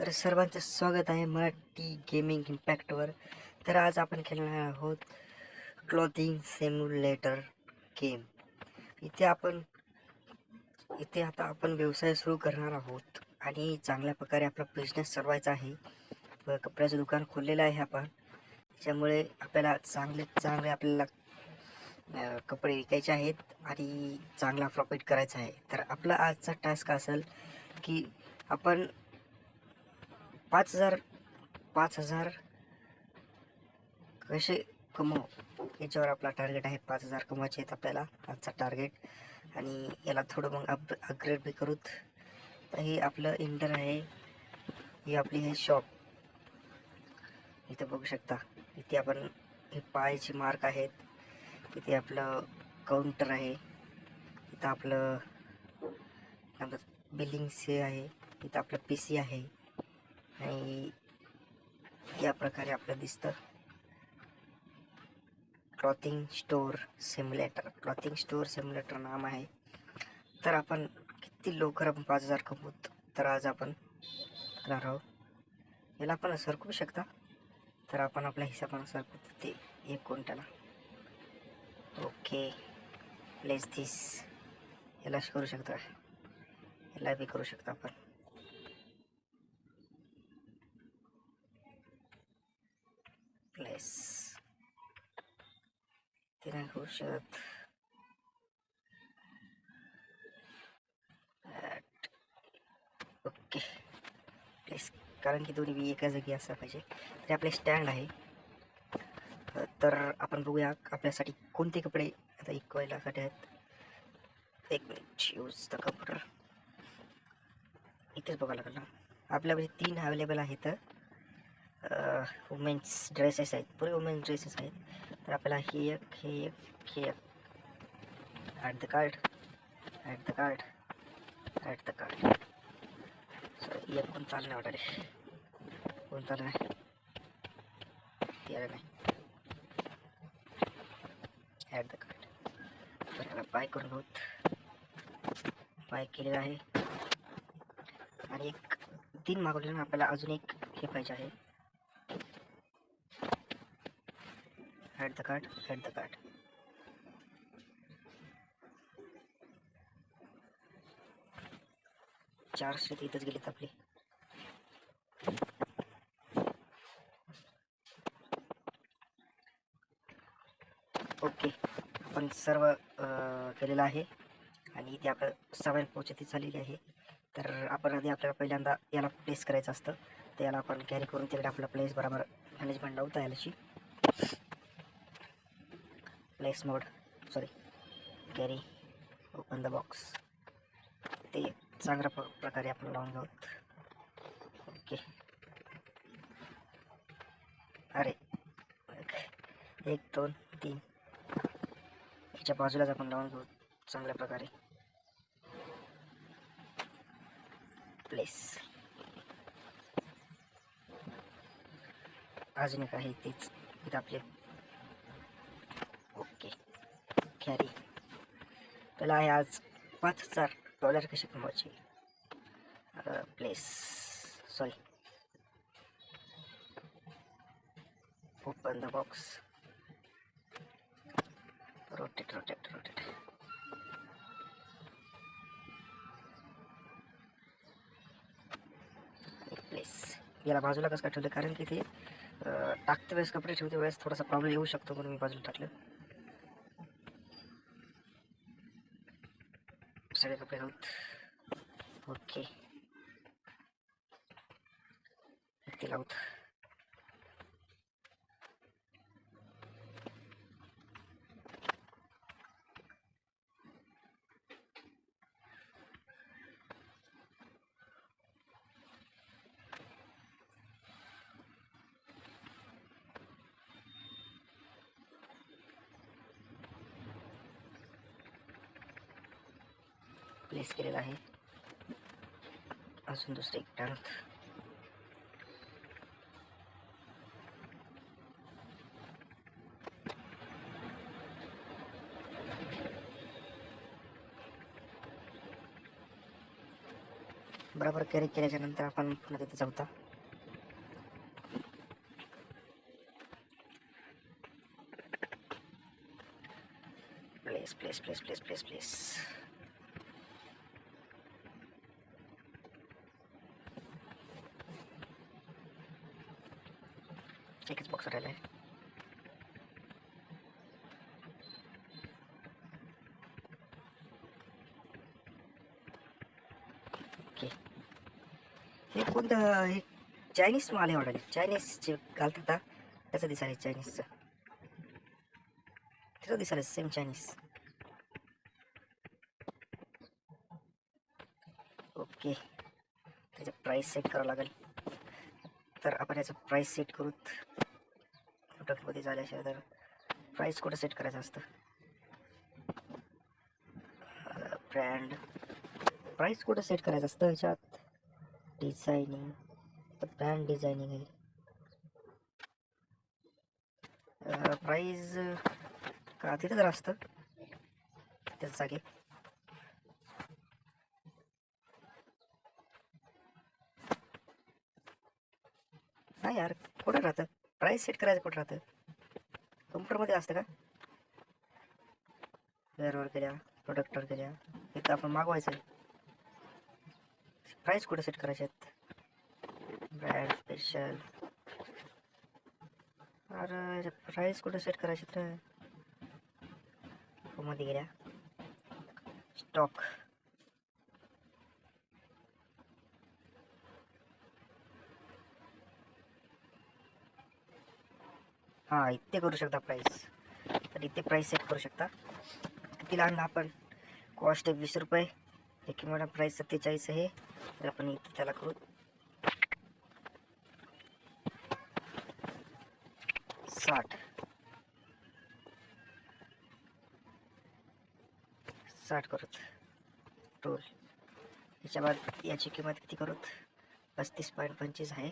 तर सर्वांचं स्वागत आहे मराठी गेमिंग इम्पॅक्टवर तर आज आपण खेळणार आहोत क्लॉथिंग सेम्युलेटर गेम इथे आपण इथे आता आपण व्यवसाय सुरू करणार आहोत आणि चांगल्या प्रकारे आपला बिझनेस चालवायचा आहे. व कपड्याचं दुकान खोललेलं आहे आपण. त्याच्यामुळे आपल्याला चांगले चांगले आपल्याला कपडे विकायचे आहेत आणि चांगला प्रॉफिट करायचा आहे. तर आपला आजचा टास्क असेल की आपण पाच हजार पाच हजार. कसे कमव? याच्यावर आपला टार्गेट आहे पाच हजार कमवायचे आहेत आपल्याला आजचा टार्गेट आणि याला थोडं मग अप अपग्रेड बी करूत. तर हे आपलं इंटर आहे. ही आपली हे शॉप इथं बघू शकता. इथे आपण हे पायाचे मार्क आहेत. इथे आपलं काउंटर आहे. इथं आपलं काय म्हणतात बिलिंग्स हे आहे. इथं आपलं पी सी आहे. आणि या प्रकारे आपलं दिसतं. Clothing store simulator clothing store simulator नाम आहे. तर आपण किती लवकर आपण पाच हजार कमवत तर आज आपण करणार आहोत. याला आपण सरकू शकता. तर आपण आपल्या हिशोबानं सरकवू ते एक क्विंटला ओके प्लेस दिस याला करू शकता. याला बी करू शकता आपण. प्लेस ते नाही करू ओके प्लेस कारण की दोन्ही बी एका जागी असं पाहिजे. तरी आपले स्टँड आहे. तर आपण बघूया आपल्यासाठी कोणते कपडे आता इक्वायलासाठी आहेत. एक मिनिट यूज द कम्प्युटर इथेच बघायला लागेल ना. आपल्याकडे तीन अवेलेबल आहेत. वुमेन्स ड्रेसेस आहेत पुरे वुमेन्स ड्रेसेस आहेत तर आपल्याला हे एक हे एक हे एक at the card at the card at the card sorry एक पण चालेल नाही ऑर्डर कोण चाललं नाही यायला नाही ॲट द कार्ड तर याला बाय करून घेऊत बाय केलेलं आहे आणि एक तीन मागवले ना आपल्याला अजून एक हे पाहिजे आहे at the card at the card चारशे ते इथंच गेलेत आपले. ओके आपण सर्व केलेलं आहे. आणि इथे आपलं सवय पोचती झालेली आहे. तर आपण आधी आपल्याला पहिल्यांदा याला प्लेस करायचं असतं. तर याला आपण कॅरी करून तिकडे आपला प्लेस बरोबर मॅनेजमेंट लावता यालाची place mode sorry carry open the box ते चांगल्या प्र प्रकारे आपण लावून घेऊत ओके अरे. एक- दोन तीन. याच्या बाजूलाच आपण लावून घेऊ. चांगल्या प्रकारे. प्लेस अजून एक आहे तेच. इथं आपले ओके कॅरी त्याला आहे आज पाच हजार डॉलर कसे कमवायचे? Place sorry open the box rotate rotate rotate place याला बाजूला कसं काय ठेवलं? कारण की ते टाकते वेळेस कपडे ठेवते वेळेस थोडासा प्रॉब्लेम येऊ शकतो म्हणून मी बाजूला टाकलं. सगळे कपडे लावत ओके ते लावत प्लेस झालेला आहे. अजून दुसरे एक टँक बरोबर कॅरी केल्याच्यानंतर आपण पुन्हा तिथे जाऊता place place place place place place एकच बॉक्स राहिला आहे ओके हे कोणतं हे चायनीज मला आवडले चायनीज चायनीजचे घालतात का त्याचं दिसायला चायनीजचं त्याचं दिसायला सेम चायनीज ओके त्याचं प्राईस सेट करावं लागेल. तर आपण याचं प्राईस सेट करूत प्रोडक्टमध्ये झाल्याशिवाय तर प्राईस कुठं सेट करायचं असतं? ब्रँड प्राईस कुठं सेट करायचं असतं ह्याच्यात? डिझायनिंग ब्रँड डिझायनिंग आहे. प्राईज का तिथं जर असतं? त्याच जागे. नाही यार कुठं राहतं? प्राईस सेट करायचं कुठं राहतं? कम्प्युटरमध्ये असतं का? वेअरवर गेल्या प्रोडक्टवर गेल्या इथं आपण मागवायचं. प्राईस कुठे सेट करायचे आहेत ब्रँड स्पेशल अरे प्राईस कुठे सेट करायचे तर मध्ये गेल्या. स्टॉक हां इथे करू शकता प्राईस तर इथे प्राईस सेट करू शकता. किती आणला आपण? कॉस्ट आहे वीस रुपये. एक मॅडम प्राईस सत्तेचाळीस आहे. तर आपण इथे त्याला करू. साठ. साठ करूत. टोल याच्या बाद याची किंमत किती करूत? पस्तीस पॉईंट पंचवीस आहे.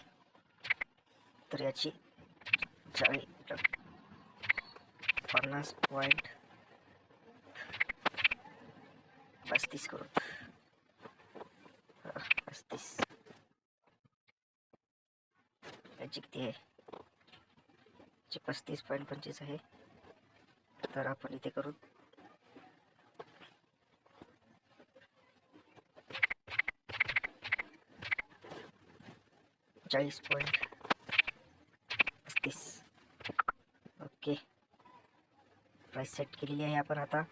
तर याची चाळीस. पन्नास पॉईंट पस्तीस करू पस्तीस याची किती आहे पस्तीस पॉईंट पंचवीस आहे तर आपण इथे करू चाळीस पॉईंट पस्तीस ओके प्राईस सेट केलेली आहे आपण आता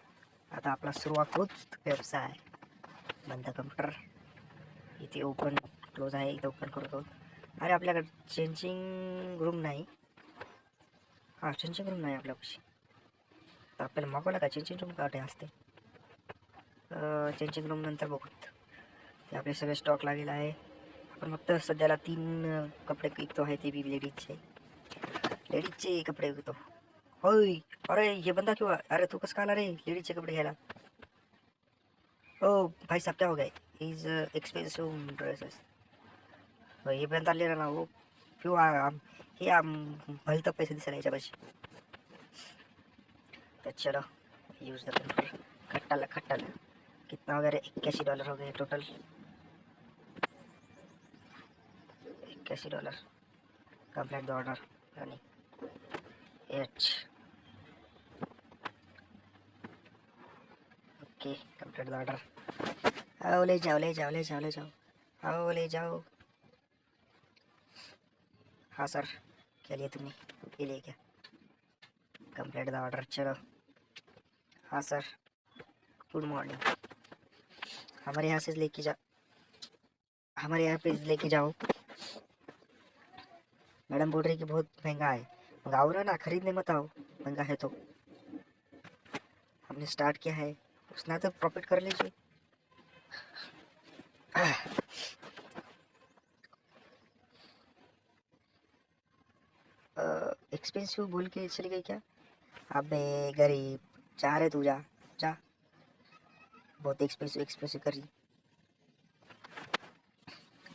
आता आपला सुरुवात होत व्यवसाय बंद कम्प्युटर इथे ओपन क्लोज आहे इथे ओपन करतो अरे आपल्याकडे चेंजिंग रूम नाही. हां चेंजिंग रूम नाही आपल्यापाशी. तर आपल्याला मागवला का? चेंजिंग रूम काटे असते. चेंजिंग रूम नंतर बघूत ते आपले सगळे स्टॉक लागलेला आहे. आपण फक्त सध्याला तीन कपडे विकतो आहे ते बी लेडीजचे. लेडीजचे कपडे विकतो. होय. अरे ये बंदा किंवा अरे तू कसं का आला रे लेडीजचे कपडे घ्यायला? ओ भाई साहब क्या हो. गए इज एक्सपेंसिव ड्रेसेस ये बंदा ले ना वो क्यों आम हे आम भलतं पैसे दिसायला याच्यापाशी तर चलो यूज द कंप्यूटर खट्टाला खट्टाला कितना हो गया इक्यासी डॉलर हो गए टोटल इक्यासी dollar complete the order running H okay complete the order आओ ले जाओ ले जाओ ले जाओ ले जाओ। आओ, ले जाओ। हाँ सर, क्या लिए तुमने? ये लिए क्या कंप्लीट द ऑर्डर चलो। हाँ सर गुड मॉर्निंग हमारे यहाँ से लेके जा, हमारे यहाँ पे लेके जाओ। मैडम बोल रही कि बहुत महँगा है। मंगाओ ना ना, खरीदने मत आओ। महँगा है तो। हमने स्टार्ट किया है। उसने तो प्रॉफिट कर लीजिए। एक्सपेंसिव बोल के चली गई क्या? अबे गरीब जा रे तू जा जा। बहुत एक्सपेंसिव एक्सपेंसिव कर रही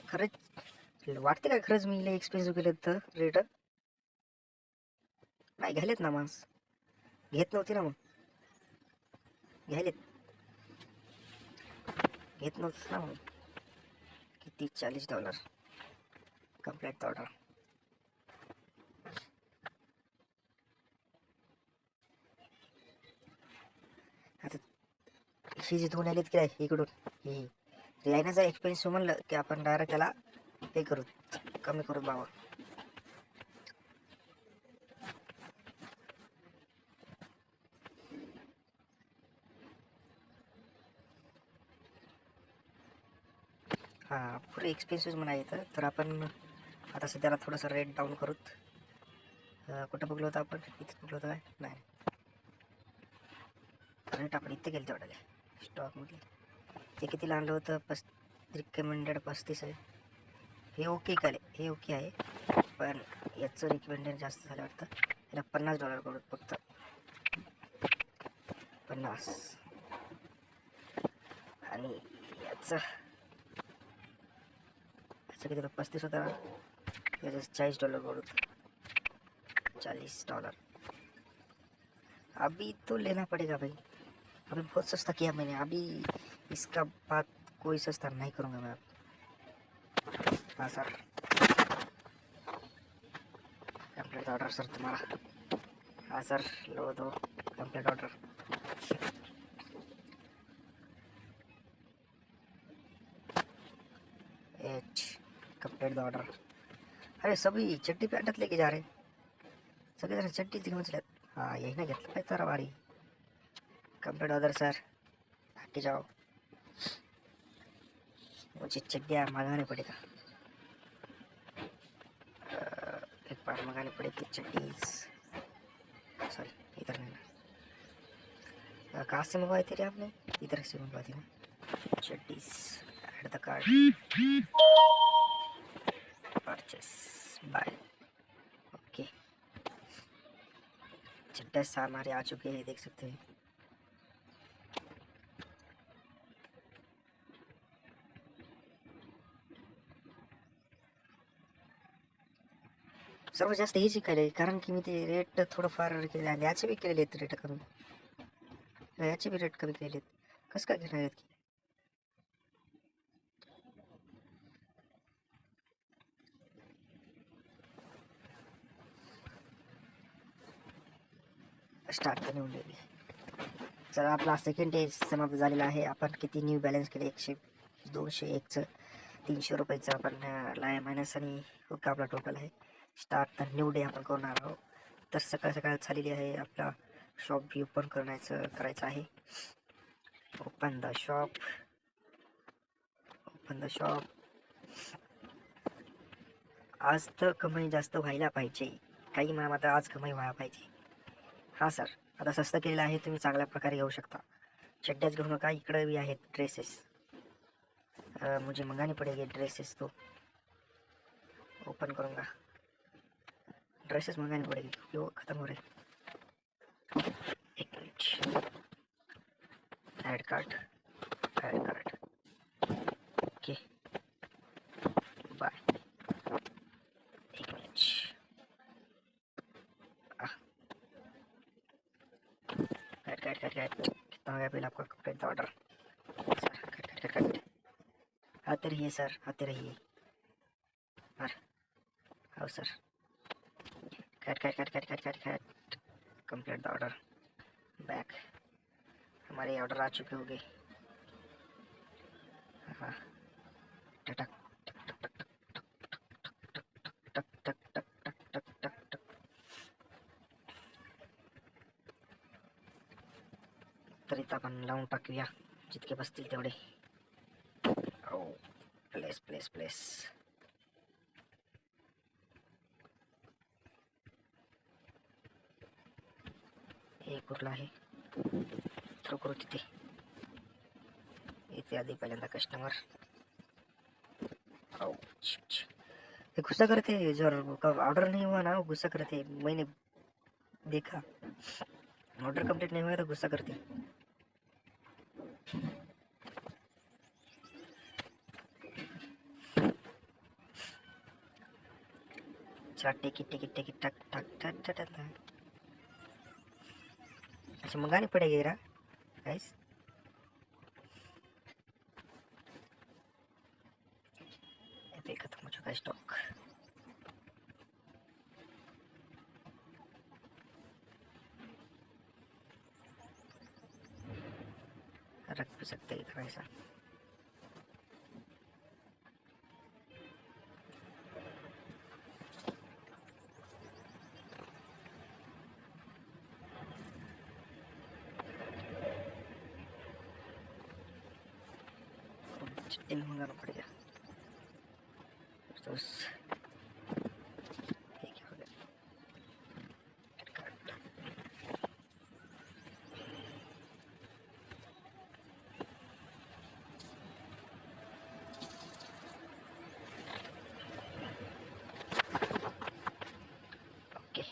खरंच वाटते का खरंच मी लय एक्सपेन्सिव्ह केलं तर रेटर नाही घ्यायलेत ना माणस घेत नव्हती ना मग घ्यायलेत घेत नव्हतं ना मग किती? चाळीस डॉलर कंप्लीट ऑर्डर आता ही जी दोन आलीत की इकडून ही. लाईनाचा एक्सपिरियन्स म्हणलं की आपण डायरेक्ट त्याला हे करू कमी करू बाबा हां पुरे एक्सपेन्सिव्ह म्हणा येतं तर आपण आता सध्याला थोडंसं रेट डाऊन करूत. कुठं बघलो होतं आपण? इथं बघलो होतं काय? नाही. रेट आपण इथे गेलं तेवढं स्टॉकमध्ये ते कितीला आणलं होतं? पस रिकमेंडेड पस्तीस आहे. हे ओके काले. हे ओके आहे. पण याचं रिकमेंडेड जास्त झालं वाटतं. याला पन्नास डॉलर करू फक्त. पन्नास. आणि याचं किती? पस्तीस होता ना चाळीस डॉलर करू चालीस डॉलर अभी तो लेना पड़ेगा भाई अभी बहुत सस्ता किया मैंने अभी इसका बात कोई सस्ता नहीं करूँगा मैं अब हाँ सर कंप्लीट ऑर्डर सर तुम्हारा हाँ सर लो दो complete order complete the order अरे सभी चट्टी पे अड्डत लेके जा रहे सगळेजण चट्टी घेऊन चलत हाँ। यही ना घेतलं पाहिजे तर वारी कंप्लीट ऑर्डर सर आके जाओ। मुझे चड्डियाँ मंगाने पड़ेगा। एक बार मंगाने पड़ेगी चड्डीज सॉरी इधर नहीं ना। कहाँ से मंगवाई थी आपने? इधर से मंगवाई थी ना। चड्डीज add the card purchase buy okay चड्डस हमारे आ चुके हैं देख सकते हैं। सर्वात जास्त हे शिकायला कारण की मी ते रेट थोडंफार केले आणि याचे बी केलेले आहेत रेट कमी? याचे बी रेट कमी केलेले आहेत कसं काय घेणार आहेत की? स्टार्ट करणे आहे तर आपला सेकंड डे समाप्त झालेला आहे. आपण किती न्यू बॅलन्स केले? एकशे दोनशे एकचं तीनशे रुपयाचं आपण लाय मायनस आणि होका आपला टोटल आहे. स्टार्ट तर न्यू डे आपण करणार आहोत. तर सकाळ सकाळ झालेली आहे. आपला शॉप बी ओपन करण्याचं करायचं आहे. Open the shop open the shop आज तर कमाई जास्त व्हायला पाहिजे. काही मला मात्र आज कमाई व्हायला पाहिजे. हां सर. आता स्वस्त केलेलं आहे तुम्ही चांगल्या प्रकारे घेऊ शकता. चड्ड्याच घेऊ नका इकडं बी आहेत ड्रेसेस म्हणजे मंगाने पडेगे ड्रेसेस तो. ओपन करूँगा ड्रेसेस मंगाने पडेल यो खतम हो रहे एक minute. Add card add card okay कितना आपका कपड़े का order sir cut cut cut cut आते रहिए सर आते रहिए। और आओ sir cut cut cut cut cut cut cut complete the order back हमारे ऑर्डर आ चुके होंगे। हाँ। टक तर इथं आपण लावून टाकूया. जितके बसतील तेवढे. ओ प्लेस प्लेस प्लेस हे कुठलं आहे? थ्रो करू तिथे इथे आधी पहिल्यांदा कस्टमर हे गुस्सा करते जर ऑर्डर नाही हुआ ना गुस्सा करते मैंने देखा. ऑर्डर कंप्लीट नहीं हुआ तो गुस्सा करते. किचवा टिकी टिकी टिकी टक टक टक टक टक अच्छा मंगाने पड़ेगी जरा गाइस पे हो चुका स्टॉक रख भी सकते हैं इधर ऐसा तो उस- ये क्या हो गया कार्ड ओके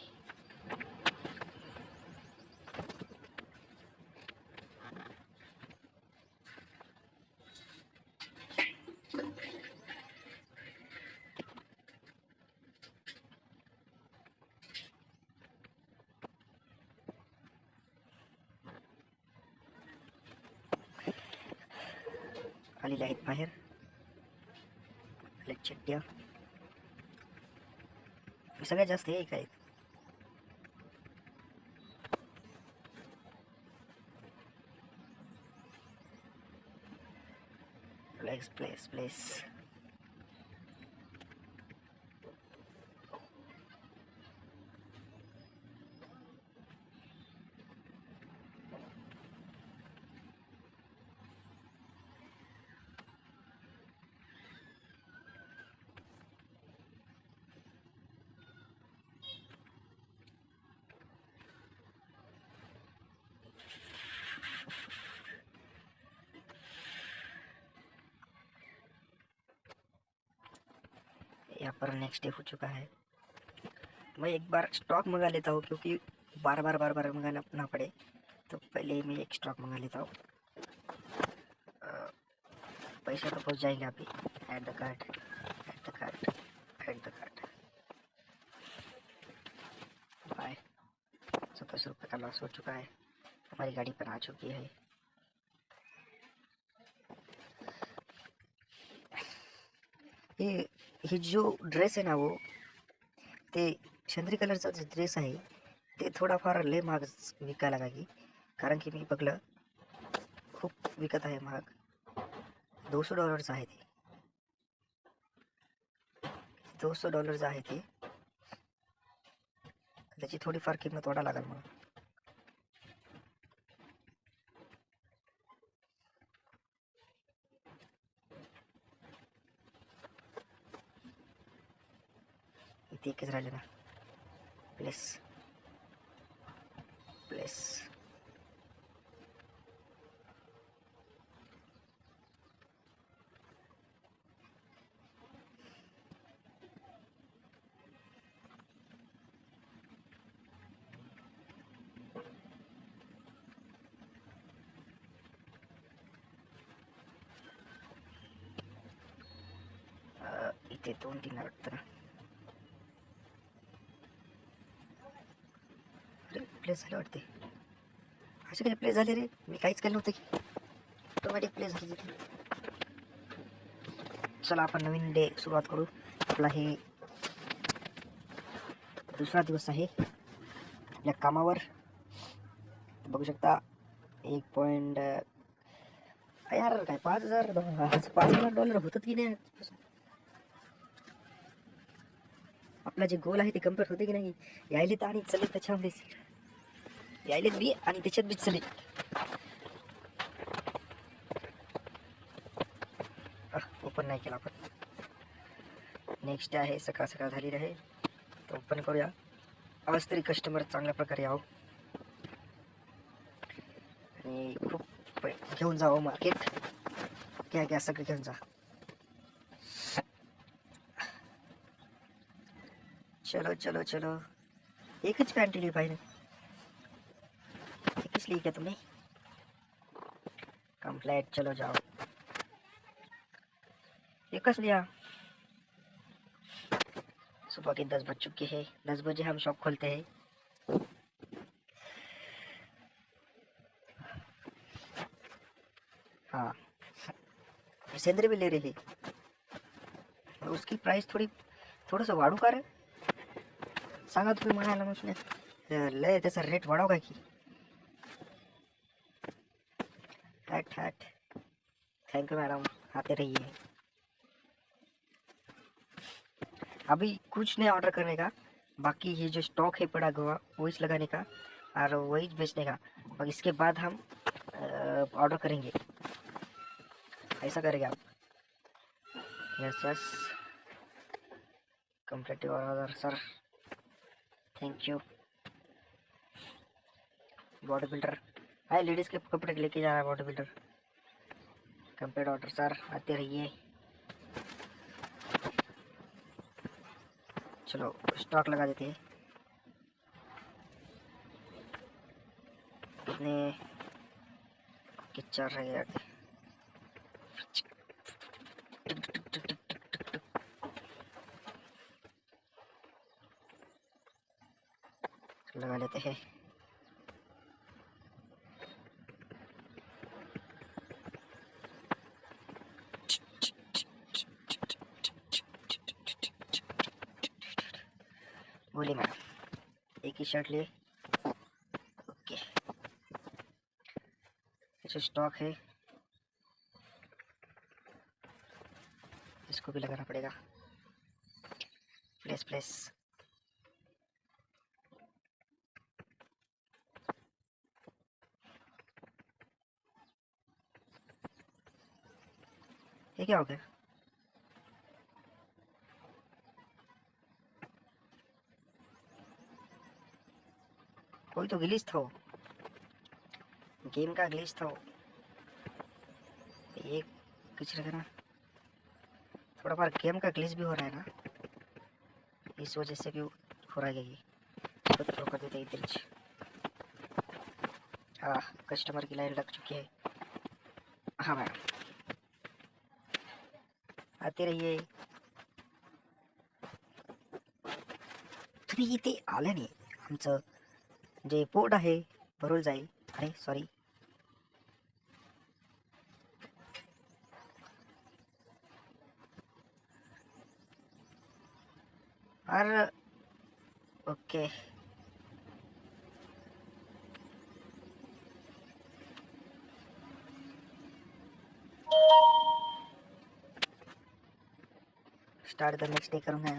आलेल्या आहेत बाहेर. आल्या चिट्ट्या सगळ्यात जास्त हे काय प्लेस प्लेस प्लेस पर नेक्स्ट डे हो चुका है। मैं एक बार स्टॉक मंगा लेता हूँ क्योंकि बार बार बार बार मंगाना ना पड़े। तो पहले मैं एक स्टॉक मंगा लेता हूँ। पैसे तो पहुँच जाएँगे अभी। At the card add the card add the card buy सत्ताईस रुपये का लॉस हो चुका है। हमारी गाड़ी पर आ चुकी है। हे हे जो ड्रेस आहे ना वो ते चंद्री कलरचा जो ड्रेस आहे ते थोडाफार लय महाग विकायला लागी कारण की मी बघलं खूप विकत आहे महाग. दोनशे डॉलरचं आहे ते. दोनशे डॉलरचं आहे ते. त्याची थोडीफार किंमत वाढा लागेल मला इथे एकच राहिले ना प्लेस प्लेस अं, इथे दोन तीन वाटतं ना प्लेस झाले वाटते. असे काही प्लेस झाले रे? मी काहीच केलं नव्हतं की. ऑटोमॅटिक प्लेस झाली तिथे चला आपण नवीन डे सुरुवात करू. आपला हे दुसरा दिवस आहे. आपल्या कामावर. बघू शकता एक पॉईंट यार काय पाच हजार पाच हजार डॉलर होतात की नाही? आपला जे गोल आहे ते कंप्लीट होते की नाही? यायले तर आणि चले त्याच्यामध्ये यायलेत बी आणि त्याच्यात बी चले. ओपन नाही केला आपण. नेक्स्ट आहे सकाळ सकाळ झाली आहे. तर ओपन करूया. आज तरी कस्टमर चांगल्या प्रकारे यावं आणि खूप पै- घेऊन जावं मार्केट हो घ्या घ्या सगळं घेऊन जा. चलो चलो चलो. एकच पॅन्ट पाहिजे एकच ली क्या तुमने? कंप्लेट चलो जाओ। एकच लिया? सुबह के दस बज चुके हैं। दस बजे हम शॉप खोलते हैं। हाँ। सेंद्री भी ले रही है। और उसकी प्राइस थोडी थोडंसं वाढू का रे सांगा तुम्ही म्हणायला मग लय त्याचा रेट वाढव की? हट हट थैंक यू मैडम आते रहिए अभी कुछ नहीं ऑर्डर करने का। बाकी ये जो स्टॉक है पड़ा हुआ वही लगाने का और वही बेचने का। और इसके बाद हम ऑर्डर करेंगे। ऐसा करेंगे आप। Yes yes complete order sir thank you body builder hi ladies के कपड़े लेके जा रहा है body builder complete order sir आते रहिए। चलो स्टॉक लगा देते हैं। कितने किच्चर रहे आगे लगा लेते हैं। मैडम। एक ही शर्ट लिए। ओके। जो स्टॉक है। इसको भी लगाना पड़ेगा। प्लेस प्लेस ये क्या हो गया? कोई तो ग्लिच था गेम का ग्लिच था ये कुछ ना थोड़ा बार गेम का ग्लिच भी हो रहा है ना इस वजह से भी हो रहा है ये तो थ्रो कर देते इधर से। हाँ कस्टमर की लाइन लग चुकी है हाँ मैडम आते रहिए तुम्ही इथे आले नाही आमचं जे पोट आहे भरून जाईल. अरे सॉरी अरे okay. Start the next day करूँगा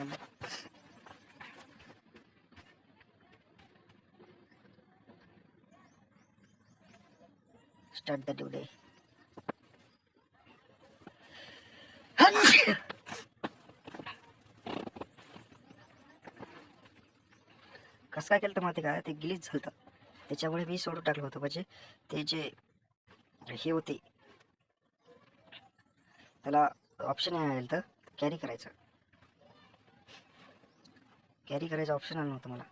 start the due day. कसं काय केलं तर माहिती का? ते गिलीच झालं त्याच्यामुळे मी सोडून टाकलं होतं. म्हणजे ते जे हे होते त्याला ऑप्शन आलं तर कॅरी करायचं. कॅरी करायचं ऑप्शन आलं नव्हतं मला.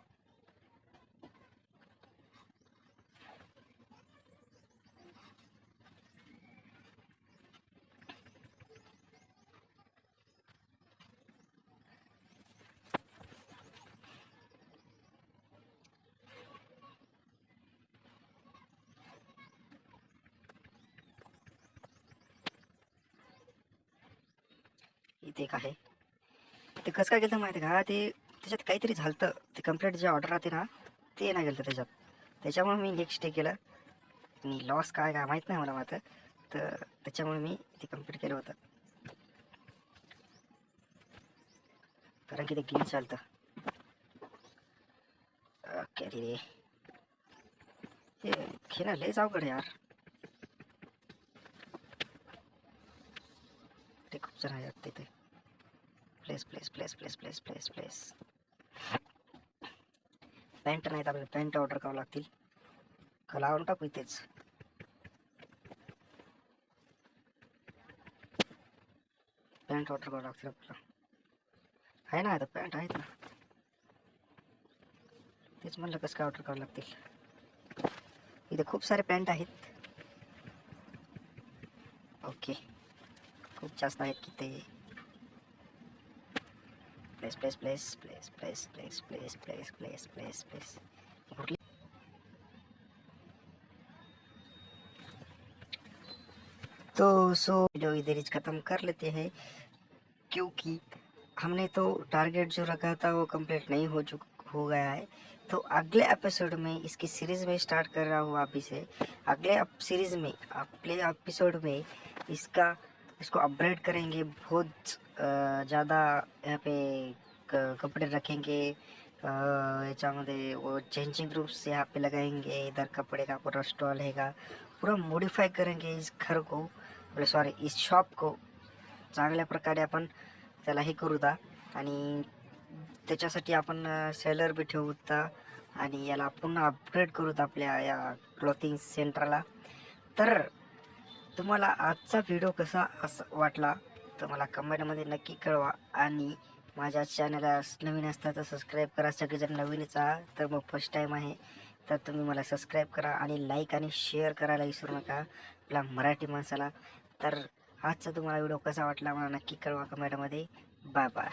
इथे एक आहे. ते कसं काय केलं माहिती आहे का? ते त्याच्यात काहीतरी झालं ते कंप्लीट जे ऑर्डर राहते ना ते नाही गेलं त्याच्यात. त्याच्यामुळे मी नेक्स्ट डे केलं. आणि लॉस काय काय माहीत नाही मला मात्र. तर त्याच्यामुळे मी ते कंप्लीट केलं होतं. कारण की ते गेम चालतं. ओके रे. हे खेळणं लयच अवघड यार. ते खूप जण आहेत तिथे. Place place place place place place place pant नाहीत आपल्याला पॅन्ट ऑर्डर करावं लागतील. का लावून टाकू इथेच? पॅन्ट ऑर्डर करावं लागतील आपल्याला. आहे ना आता पॅन्ट आहेत ना. तेच म्हणलं कसं काय ऑर्डर करावं लागतील. इथे खूप सारे पॅन्ट आहेत. ओके खूप जास्त आहेत की ते. Place place place place place place place place place place place तो सो वीडियो इधर ही ख़त्म कर लेते हैं क्योंकि हमने तो टारगेट जो रखा था वो कंप्लीट नहीं हो चुक हो गया है तो अगले एपिसोड में इसकी सीरीज़ में स्टार्ट कर रहा हूँ आप इसे अगले सीरीज़ में अगले एपिसोड में इसका इसको अपग्रेड करेंगे बहुत ज़्यादा यहाँ पे क- कपड़े रखेंगे याच्यामध्ये वो चेंजिंग रूम्स यहाँ पे लगाएंगे इधर कपड़े का पूरा स्टॉल हैगा पूरा मॉडिफाय करेंगे इस घर को सॉरी इस शॉप को। चांगल्या प्रकारे आपण त्याला हे करू दा आणि त्याच्यासाठी आपण सेलर बी ठेवू दा आणि याला पुन्हा अपग्रेड करूत आपल्या या क्लॉथिंग सेंटरला तर तुम्हाला आजचा व्हिडिओ कसा असं वाटला? तर मला कमेंटमध्ये नक्की कळवा. आणि माझ्या चॅनलला नवीन असता तर सबस्क्राईब करा. सगळेजण नवीनच आहात तर मग फर्स्ट टाईम आहे तर तुम्ही मला सबस्क्राईब करा आणि लाईक आणि शेअर करायला विसरू नका. आपल्या मराठी माणसाला. तर आजचा तुम्हाला व्हिडिओ कसा वाटला मला नक्की कळवा कमेंटमध्ये बाय बाय